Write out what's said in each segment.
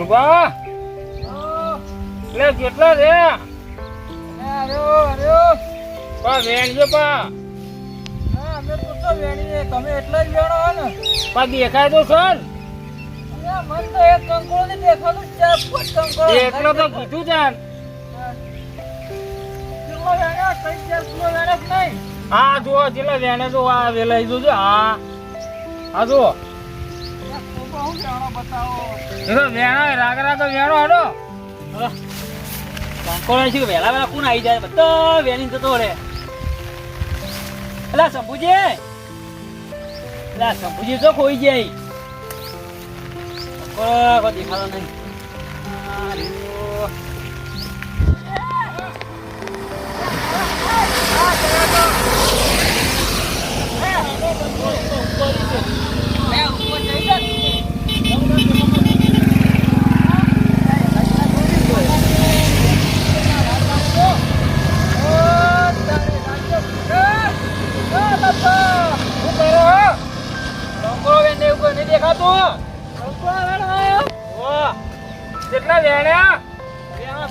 રૂપા લે કેટલા રે પા વેણજો પા તમે એટલા જ વેણો હો ને. પા દેખાય તો સર મન તો એક કંકોડો નહીં દેખાતું પાંચ એટલો તો કીધું જાન કિલો વેણ્યા, ત્રણ ચાર કિલો વેણ્યા નહીં? હા જુઓ જેટલા વેણે તો આ વેલાઈ જોજો હા. હા જુઓ. વેણો તો રાગ રાગ વેણો હડો. કોણ છે વેલા વેલા કોણ આવી જાય, બધો વેણી જતો રે એલા શંભુજી. એલા શંભુજી તો ખોઈ જાય દેખાતો નહીં.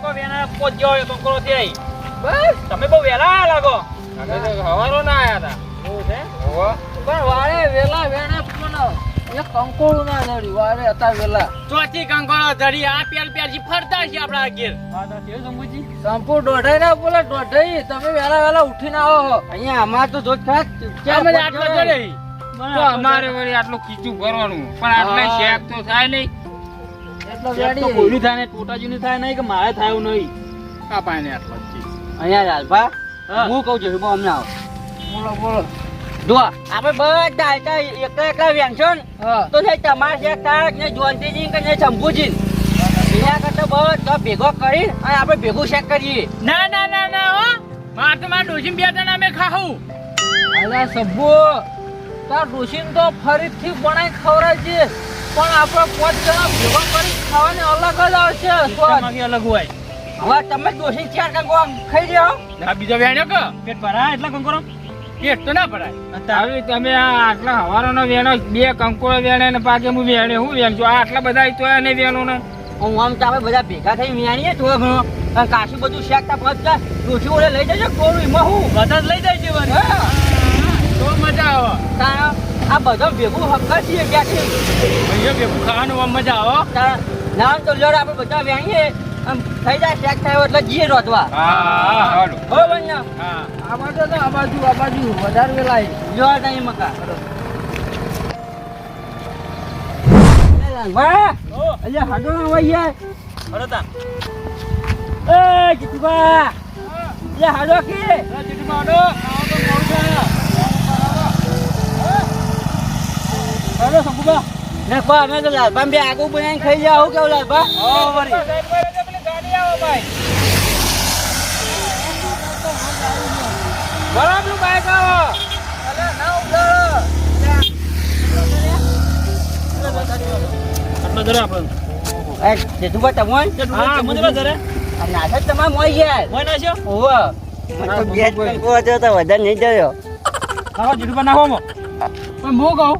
તો વેણા પોચ જેવો એ કંકોડો છે અહીં. બસ. તમે બહુ વહેલા લાગો અમે તો હવારો ના આયા એવું છે હતા. પણ વારે વેલા વેણે પણ એક કંકોડું ના નડ્યું. વારે હતા વેલા. ચોથી કંકોડો ધરી આ પેલ પેલથી ફરતા છે આપડા આગળ હા તો કેવું શંભુજી સંપુ દોઢાઈ ના બોલે દોઢાઈ. તમે વેલા વેલા ઉઠીને આવો. અહીંયા અમાર તો જોત અમે પાંચ આટલા. જોડે તો અમારે વળી આટલું ખીચું ભરવાનું પણ આટલે. શેક તો થાય નહીં એટલો વેડી. કોઈનું થાય ને ટોટાજીનું થાય નહીં કે મારે થાય નહીં? આ પાણી આટલો જ છે. અહીંયા લાલભા હું. કહું છું હું અમને આવો. બોલો બોલો. જો આપણે બધા એકલા એકલા એકલા વેણશો તો છે તમારે છે તારક ને જોનતીજી કે ને શંભુજી એના કરતા બધા ભેગો કરી અને આપણે ભેગું શેક કરીએ. ના ના ના ના હો. માર તો બે જણા અમે સબ્બુ તાર ડોશીન તો ફરીથી બનાવી ખવડાવજે. પણ આપણે પાંચ જણા ભેગો કરી ખાવાની અલગ જ આવશે. અલગ હોય. હવે તમે દોષી ચાર કંકો આમ ખાઈ રહ્યો ના બીજો વેણ્યો કે? પેટ ભરાય એટલા કંકોરો? પેટ તો ના ભરાય. હવે તમે આ આટલા હવારોનો વેણો બે કંકોરો વેણે ને પાકે હું વેણે હું વેણજો આ આટલા બધા તો એને વેણો ને હું આમ તો આપણે બધા ભેગા થઈ વેણીએ થોડો ઘણો. કાશી બધું શેકતા પહોંચતા ડોશી ઓળે લઈ જજો કોરું એમાં હું. બધા જ લઈ જાય છે હા. તો મજા આવે. તારા આ બધો ભેગું હક્કા છીએ છે? અહીંયા ભેગું ખાવાનું આમ મજા આવો તારા તો લડ આપણે બધા વેણીએ આમ થઈ જાય શેક થાય એટલે જીએ રોધવા હા હા હાલો. હો બન્યા હા. આ બાજુ ને આ બાજુ આ બાજુ. વધારે વેલાય જો નહીં મકા વાહ અલ્યા હાડો ના હોય એ જીતુબા. અલ્યા હાડો કે? હાલો શંભુબા ને પા અમે તો લાલબા બે આગુ બનાવીને ખાઈ જાવ કેવું લાલબા ઓ વળી. બરાબર બાઈક આવો આટલો જરા આપણે. એ જીતુબા તમોન હા, મંદિર જરા આ નાટક તમારે ગયા. મોય નાખ્યો ઓહો. મને તો બે જ કંકુ તો વધારે નહીં જયો. નાખો જીડુબા નાખો મો પણ હું કહું.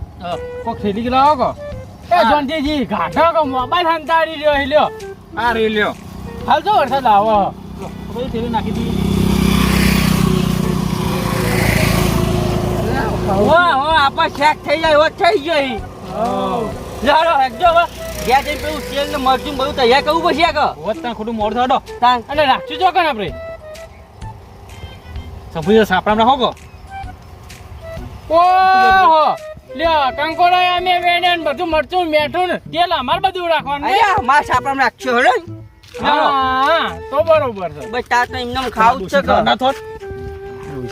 કોઈ ખેલી કે લાવો કો એ હા. જોનતીજી ઘાટો કો મોબાઈલ હંતાડી રહ્યો હે લ્યો હા રે લ્યો હાલ તો વરસાદ આવો બધું થેલી નાખી દીધું વાહ વાહ આપા શેક થઈ જાય એવો થઈ ગયો ઈ. લાડો હવે ગયા જઈને પેલું તેલ ને મરચું બધું તૈયાર કરવું પડશે કે હોત ત્યાં ખોટું મોડ તાન અને રાખશું જો કણ આપણે શંભુજી સાપડા રાખો કો ઓહો લ્યો કંકોડા અમે ને બધું મરચું મેઠું ને તેલ અમાર બધું રાખવાનું. અરે માર સાપરામાં રાખશો હે હા તો બરોબર છે. બસ તાર તો એમને ખાવું જ છે કે ના થોત.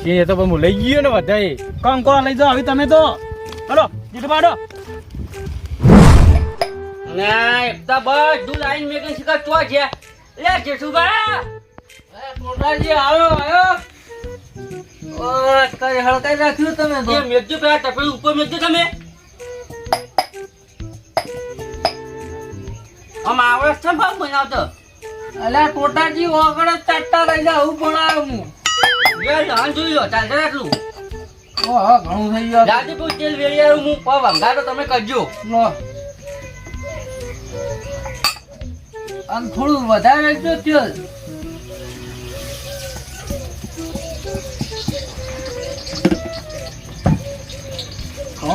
એ તો હું લઈ ગયો ને બધાય કંકોડા લઈ જાઓ હવે તમે તો. હલો જીતુ પાડો ના તો છે. લે જેઠુબા મોટાજી આવો આયો ઓ કઈ હળકાઈ રાખ્યું તમે તો. મેકજો પેલા ટપડી ઉપર મેકજો તમે. આમ આવડે છે ભાવ બનાવતો અલ્યા ટોટાજી ઓગળ ચાટતા રહી જા હું ભણાવું હું જોઈ લો ચાલશે એટલું ઓહો ઘણું થઈ ગયું. રાજીપુર તેલ વેરિયારું હું પા વંગાડો તમે કરજો. લો. અને થોડું વધારે જો તેલ.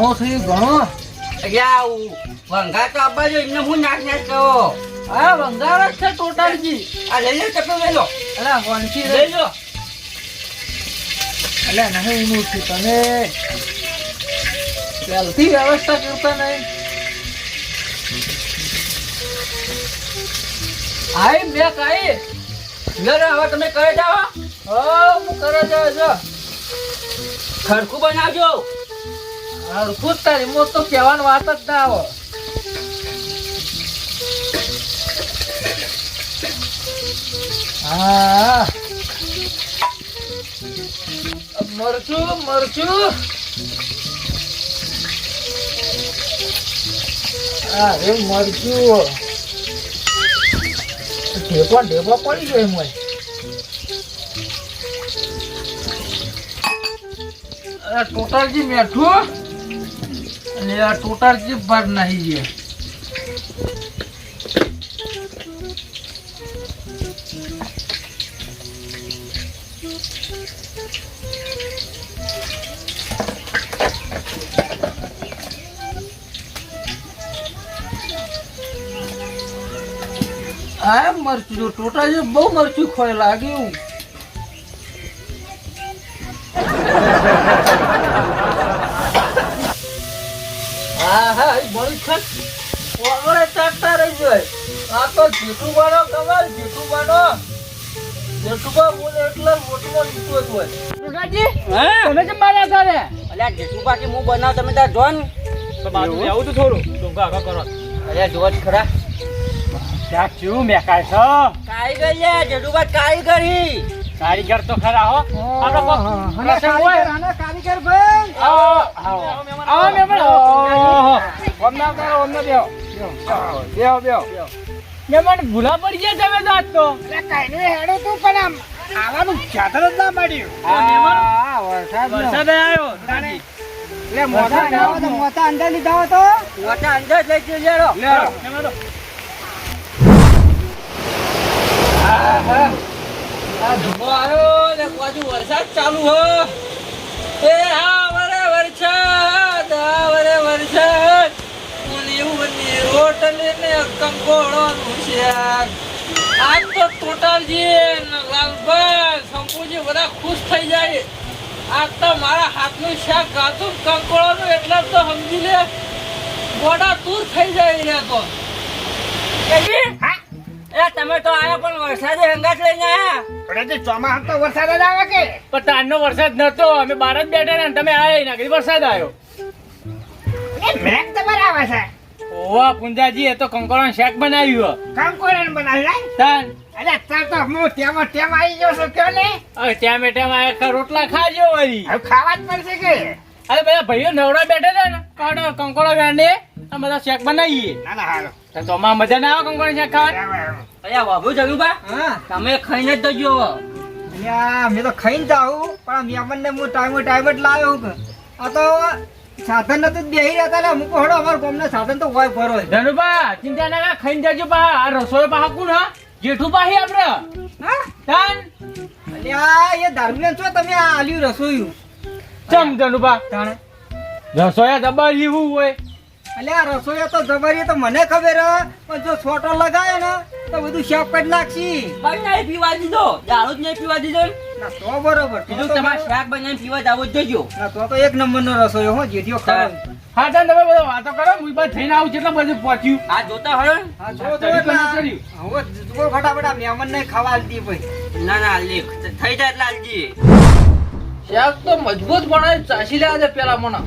ઘણો થઈ ઘણો વંગા તો આપવા જો એમને હું નાખ નાખ કહો? હા વંગાર જ છે ટોટલજી આ લઈ લો ચપ્પલ લઈ લો. અલા વંશી લઈ લો. અલા નહીં છું તમે પહેલથી વ્યવસ્થા કરતા નહીં. આઈ મેં કાઈ ઘરે હવે તમે કરે જાવ હો હું કરે જાવ છો ખરખું બનાવજો. હરખું તારી મોત તો કહેવાની વાત જ ના આવો હા. મરચું મરચું. અરે મરચું. ઢેપો ઢેપો પડી ગયો એમ હોય. ટોટલજી મેઠું. અને આ ટોટલજી ભર નહીં છે. આ મરચું જો ટોટલજી બહુ મરચું ખોય લાગ્યું હા હા એ બળી છે ઓગળે ચાટતા રહી જાય આ તો જેઠું બાનો કમાલ જેઠું બાનો જેઠું બા બોલે એટલે મોટું નીચું જ હોય તમે કેમ માર્યા તારે અલ્યા જેઠું બાકી હું બનાવ તમે તાર જોન તો બાજુ આવું તો થોડું. ટૂંકા આગા કરો અલ્યા જોવા જ ખરા. શાક ચેવું મેકાય છો? કારીગર લે જેઠું બા કારીગરી. કારીગર તો ખરા હો. આપણે કોક પ્રસંગ હોય. કારીગર ભાઈ. આવો આવો આવો મહેમાન ઓહો. ઓમના કરો ઓમને બેહો. બેહો. બેહો મહેમાન ભૂલા પડી ગયા તમે તો આજ તો. આવાનું ખ્યાતર જ ના મળ્યું હા, વરસાદ વરસાદ આવ્યો એટલે મોટા તો મોટા અંદર લીધા હોય તો? મોટા અંદર જ લઈ જજો લેરો લેરો. મહેમાનો આ ધુમો વરસાદ ચાલુ હો. એ હા, વરે વરસાદ વરસાદ. મને એવું બની આજ તો ટોટલજી લાલભાઈ, શંકુજી બધા ખુશ થઈ જાય. આજ તો મારા હાથનું શાક ગાતું, કંકોળાનું એટલે તો સમજી લે. મોઢા દૂર થઈ જાય તો. એ તમે તો આયા પણ વરસાદે હંગાત લઈને આયા. ચોમાસા તો વરસાદ જ આવે કે? પણ તારનો વરસાદ નતો. અમે બહાર જ બેઠા ને તમે આયા ના. વરસાદ આવ્યો? મેઘ તમારે આવે છે. ઓવા પુંજાજી એ તો કંકોળા શાક બનાવ્યું. કામ કોઈને બનાવી તાન. અરે તાર તો હું તેમાં તેમ આવી ગયો છું કયો ને? હવે ત્યાં બેઠા આયા રોટલા ખાજો વળી. હવે ખાવા જ પડશે કે? અરે બધા ભાઈઓ નવરા બેઠા હતા ને. કાઢો કંકોળા ગાંડે બધા શાક બનાવીએ. ના ના હાલો. તો મજા ના આવે કંકોળા શાક ખાવાની? અલ્યા બાબુ જગુબા હા. તમે ખાઈને જ જજો અલ્યા મેં તો ખાઈને જાઉં પણ મેમનને હું ટાઈમ ટાઈમ જ લાવ્યો આ તો સાધન નતું બેહી રહેતા અમુક હડો અમાર ગામના સાધન તો હોય ફરો ધનુબા ચિંતા ના કર ખાઈને જજો પા આ રસોઈ પા હાકું ના જેઠું પાહી આપણે. હા? તાન. અલ્યા એ દરમિયાન છો તમે આ આલ્યું રસોયું ચમ ધનુભા. તાણે? રસોયા દબાવી એવું હોય. અલ્યા રસોઈ તો જબરી તો મને ખબર હે પણ જો છોટો લગાવે ને તો બધું શેફ કરી નાખશી. ભાઈ નહીં પીવા દીધો? દારૂ જ નહીં પીવા દીધો ના તો બરોબર બીજું તમારે. શાક બનાવીને પીવા જાવ જ જજો. ના તો તો એક નંબર નો રસોઈ હો જેઠીઓ ખાવ. હા તાન તમે બધો વાતો કરો હું બાદ થઈને આવું કેટલા બધું પહોંચ્યું. આ જોતા હળો હા જો તો તરી. હવે જો ફટાફટ આ મહેમાન ને ખાવા આલતી ભાઈ ના ના લેખ થઈ જાય એટલે આલજી. શાક તો મજબૂત બનાવી ચાસી લેવા આજે પેલા મને.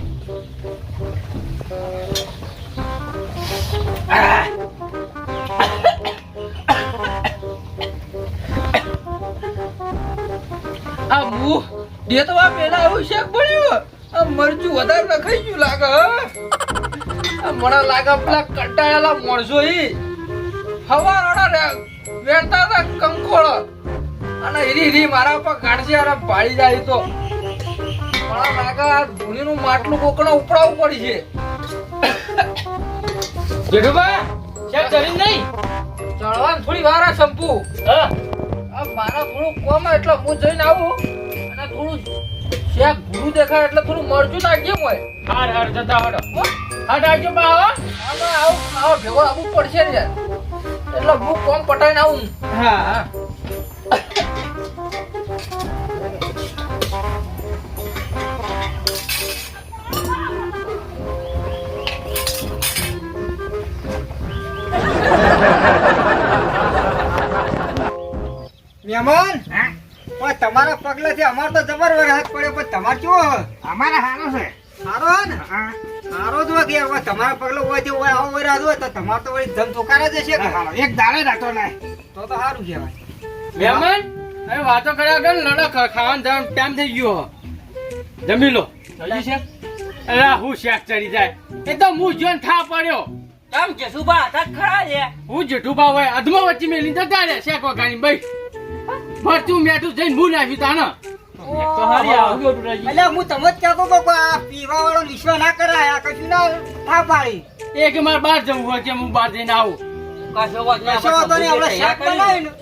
આ મુ દેતવા પેલા એવું છે બન્યું આ મરચું વધારે નખાઈ ગયું લાગે આ મને લાગે પેલા કંટાળેલા માણસો ઈ. હવારોડા વેણતા હતા કંકોળ. અને હીરી હીરી મારા પર કાઢશે અને પાડી જાય તો. મને લાગે આ ધૂળીનું માટલું કોકણા ઉપડાવવું પડી છે. જેઠુભા શાક ચડી નહીં? ચડવાનું થોડી વાર સંપુ હા. આ મારા થોડું કોમ એટલે હું જઈને આવું. અને થોડું શેક ભૂરું દેખાય એટલે થોડું મરચું નાખજે મોય હાર હાર જતા હડો હટ આવજો બા હો. આમાં આવું આવો ભેગો આવવું પડશે ને એટલે હું કોમ પટાઈને આવું. હા હા. તમારા અમાર તો જબર વરસાદ પડ્યો પણ તમારે કેવો અમારે સારો છે. સારો હે ને? સારો જ હોય હવે તમારા પગલો હોય તે હોય આવો વરાદ હોય તો તમાર તો વળી ધમ ધોકારા જ હશે કે? એક દાડે રાખતો ને તો તો સારું કહેવાય. મહેમાન હવે વાતો કર્યા કર લડો ખ- ખાવાનું ટાઈમ થઈ ગયો જમી લો. અરે હું શેક ચડી જાય. એ તો હું જોન થા પડ્યો. કેમ જસુબા હતા ખરા છે? હું જેઠુબા હોય અધમો વચ્ચે મેલી જતા રે શેક વગાડી ભાઈ મરચું મેઠું જઈને ભૂલ આવી તાને એટલે હું તમે જ હતો કે આ પીવા વાળો નિશ્વા ના કરાય આ કશું ના થા પાડી. એ કે મારે બહાર જવું હોય કે હું બહાર જઈને આવું.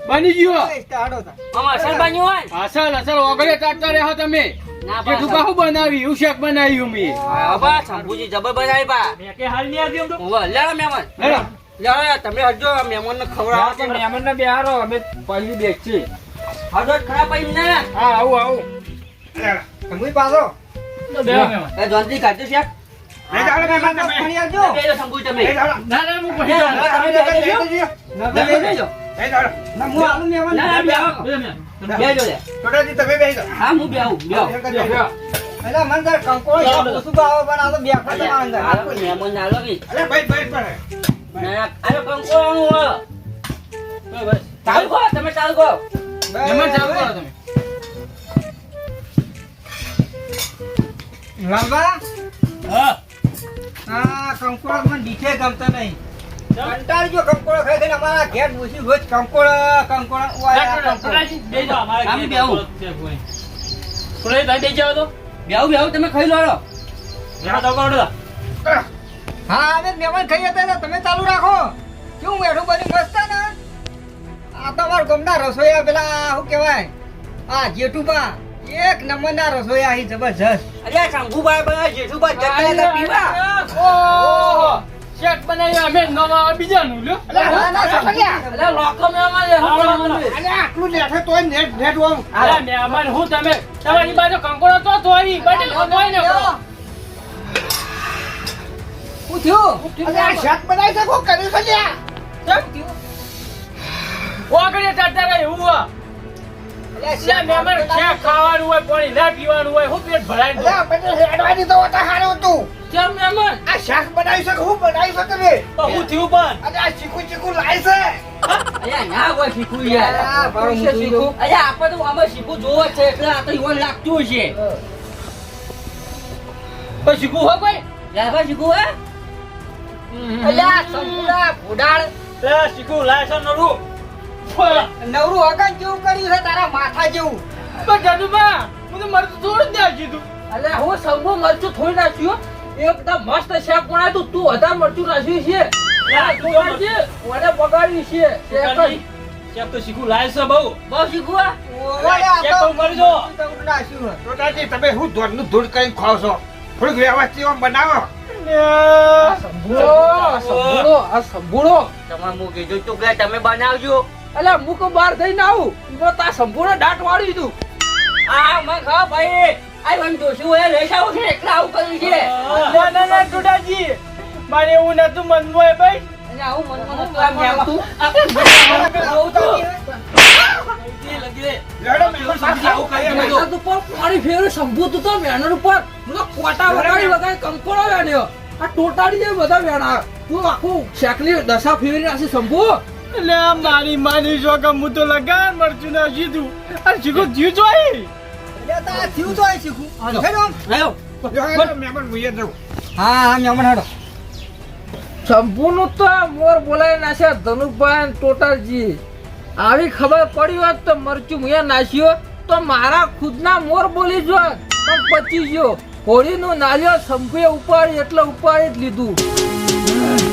બની ગયો. ને? અસલ અસલ ઓગળે ચાટતા રહ્યો તમે. ના બા, શું બનાવ્યું એવું શેક બનાવ્યું મેં. શંભુજી જબર બનાવી બા. મહેમાન? તમે હજો આ મહેમાનને ખવડાવો તો. મહેમાન ને બેહારો અમે પહેલી બેસી હજો જ ખરા પડી ને હા આવું આવું. તમે પાછો. એ કાઢજો શેક તમે. ચાલુ કરો. તમે ચાલુ કરો તમે. લાંબા? હા. આ કંકોડો મને દીઠે ગમતો નહીં. કંટાળી કંકોડો ખાઈ ખાઈને અમારા ઘેર ઘૂસી રોજ કંકોડો કંકોડો ઓય આ આમ બેહું. બેહું બેહું તમે ખાઈ લો. હા અમે મહેમાન ખાઈ હતા ને તમે ચાલુ રાખો. શું બેઠું બની મસ્ત ને? આ તો અમારા ગામના રસોઈયા પેલા શું કહેવાય? આ જેઠુબા એક નંબરના રસોઈયા અહીં જબરજસ્ત. અરે શંભુભાઈ બનાવે, જેઠુભાઈ જતા પીવા. ઓહો શેક બનાવ્યું અમે નવા બીજાનું લ્યો. ના, ના, સફરિયા. અરે લોકો મે આટલું લેઠે તોય નેટ નેટ. અરે મહેમાન હું તમે તમારી બાજુ કંકોડો તો તોડી બટે તોડી ને શું થયું અરે શાક બનાવી શકો કર્યું છે લ્યા. ઓગળે ચાટતા રહે એવું હોય લે ખાવાનું હોય પાણી ના પીવાનું હોય હું પેટ ભરાય તો હતું. કેમ? આ શાક બનાવી શકે હું બનાવી શકે રે હું થયું પણ. અને આ ચીકુ ચીકુ લાય છે. અરે ના હોય શીખવું યાર. આ ભારું છે અરે આપણે તો આમાં જોવો જ છે એટલે આ તો ઈવન લાગતું શીખવું હોય કોઈ? શીખવું હે? અલ્યા સંપૂર્ણ ભૂડાળ. શીખવું લાયસન નરું નવરું અગન જેવું કર્યું છે તારા માથા જેવું. પણ જનુભા હું તો મરતું થોડું જ ત્યાં કીધું અલે હું શંભુ મરચું થોડી નાખ્યું એકદમ મસ્ત શેફ બનાવ્યું તું તું વધારે મરચું નાખ્યું છે. તું. મને બગાડ્યું છે. શેક જ. શેક તો બહુ. બહુ તો બહુ મરજો? છે. તમે હું ધોળનું ધૂળ કરીને ખાવ છો? થોડુંક વ્યવસ્થિત બનાવો. આ સંભૂળો, આ સંભૂળો, તમારે હું કીધું તું કે તમે બનાવજો. અલા મુક બાર બહાર થઈને આવું એમાં તા સંપૂર્ણ દાંત વાળી દીધું આ મને ખબર ભાઈ આ મને જોશું એ લઈ છે એકલા આવું કર્યું છે ના ના ના ટુડાજી મારે એવું નતું મનમાં એ ભાઈ અને આવું મનમાં નતું આમ. આવું તો આવું તો તો ટોટાડી બધા વેણા તું આખું શેકલી દશા ફેરી નાખી શંભુ એટલે આ મારી માની શોખ હું તો લગાન મરચું ના જીધું આ શીખું જીવ જોઈ એટલે તો આ શીખું. હેડો. જાઉં. હા હા હેડો. શંભુ તો મોર બોલાવી નાખ્યા ધનુભાઈ ટોટલજી. આવી ખબર પડી હોત તો મરચું મુયા નાખ્યો તો મારા ખુદના મોર બોલી જોત પણ પચી ગયો. હોળીનું નાલ્યો સંપુએ ઉપાડી એટલે ઉપાડી જ લીધું.